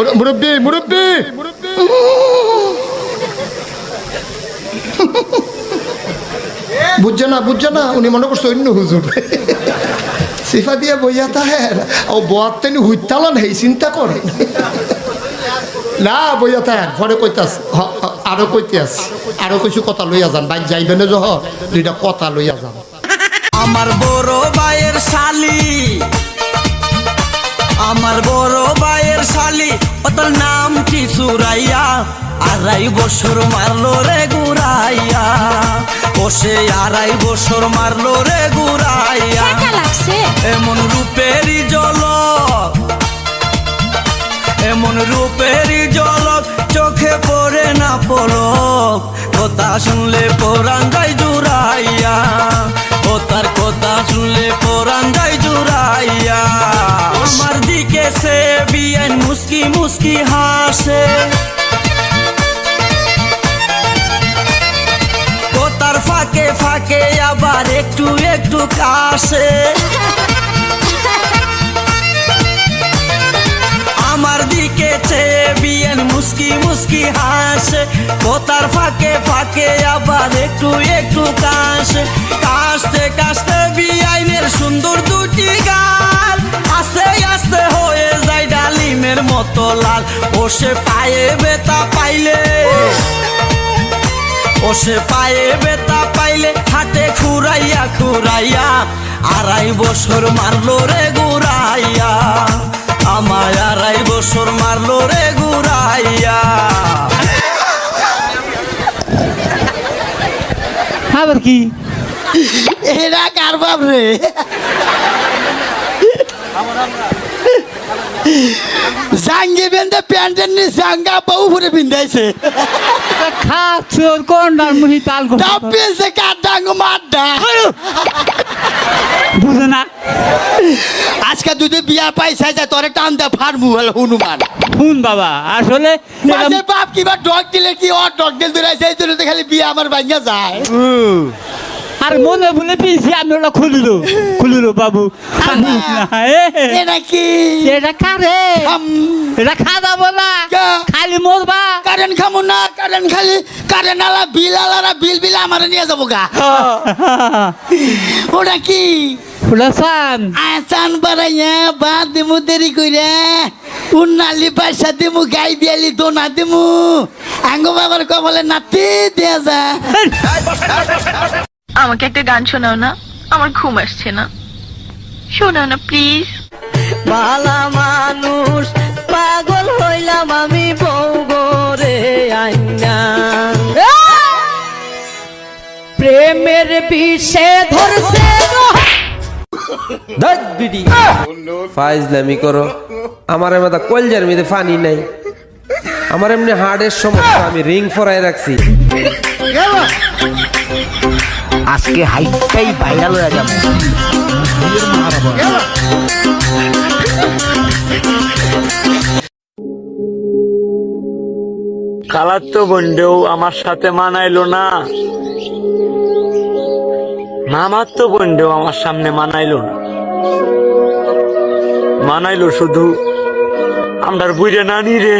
মুর- মুরব্বি মুরব্বি! বুঝছে না বুঝছে না, উনি মনে করছে অন্য হুজুর। সিফা দিয়ে বইয়া তাহের ও বোয়ার তেনি হুইতালান হেই, চিন্তা করে। না, বইয়া তাহের পরে কইতাস আরও কইতাস আরও কিছু কথা লইয়া যান, বাইক যাইবে না জহ, দুইটা কথা লইয়া যান। আমার বড় ভাইয়ের কি সুরাইয়া আড়াই বছর মারলো রে গুড়াইয়া ও সে আড়াই বছর মারলো রে লাগছে। এমন রূপেরই জলক এমন রূপেরই জলক চোখে পড়ে না পলক। কথা শুনলে পরাণ যায় জুড়াইয়া ও তার কথা শুনলে পরাণ যায় জুড়াইয়া। আমার দিকে সে বিয়ান মুস্কি মুস্কি হাসে। ফাঁকে আবার একটু একটু কাশে। আমার দিকে চেয়ে বিয়েন মুস্কি মুস্কি হাসে কোতার ফাঁকে ফাঁকে আবার একটু একটু কাশে। কাশতে কাশতে বিআইনের সুন্দর দুটি গাল, আস্তে আস্তে হয়ে যায় ডালিমের মতো লাল। ও সে পায়ে বেতা পাইলে। ও সে পায়ে বেতা পাইলে হাতে খুরাইয়া খুরাইয়া আড়াই বছর মারলো রে গুড়াইয়া আমায় আড়াই বছর মারলো রে গুড়াইয়া আবার কি? এরা কার বাপ রে? জাঙ্গি বেন্দে প্যান্টের নি জাঙ্গা বউ ভরে বিন্দাইছে খাচ্ছ কোন মুহি তাল টাপিয়েছে কার। ডাঙ্গ মাড্ডা। বুঝে না। আজকে দুধে বিয়া পাইছে যে তোরে টান দে ফার্মু হল হনুমান। শুন বাবা আসলে বাপ কিবা ডগ দিলে কি ও ডগ দিল দূরাইছে এই জন্য খালি বিয়া আমার ভাঙ্গা যায়। আর মনে বলে পিছি আমি ওটা খুলিল। খুলিল বাবু। এটা কি? এটা কারে? এটা খাওয়া বলা। কা? খালি মরবা। কারেন্ট খামু না কারেন্ট খালি। কারেন্ট আলা বিল আলারা বিল বিল আমার নিয়ে যাব গা। ওটা কি? বাড়াইয়া বাদ দিমু দেরি কইরা। উন্নালি পয়সা দিমু গাই বিয়ালি দোনা দিমু। আঙ্গ বাবার কবলে নাতি দেয়া যা। আমাকে একটা গান শোনাও না। আমার ঘুম আসছে না। শোনাও না প্লিজ বালা মানুষ পাগল হইলাম আমি বউ গোরে আইনা। প্রেমের বিষে ধরছে ধত বিডি ফাইজলামি করো। আমার এমন কলজার মধ্যে পানি নাই। আমার এমনি হার্টের সমস্যা আমি রিং ফরাই রাখছি। আজকে হাইটাই ভাইরাল হয়ে যাবে। খালার তো বন্ডেও আমার সাথে মানাইলো না। মামার তো বন্ডেও আমার সামনে মানাইলো না। মানাইলো শুধু আমরা বুঝে না নানি রে।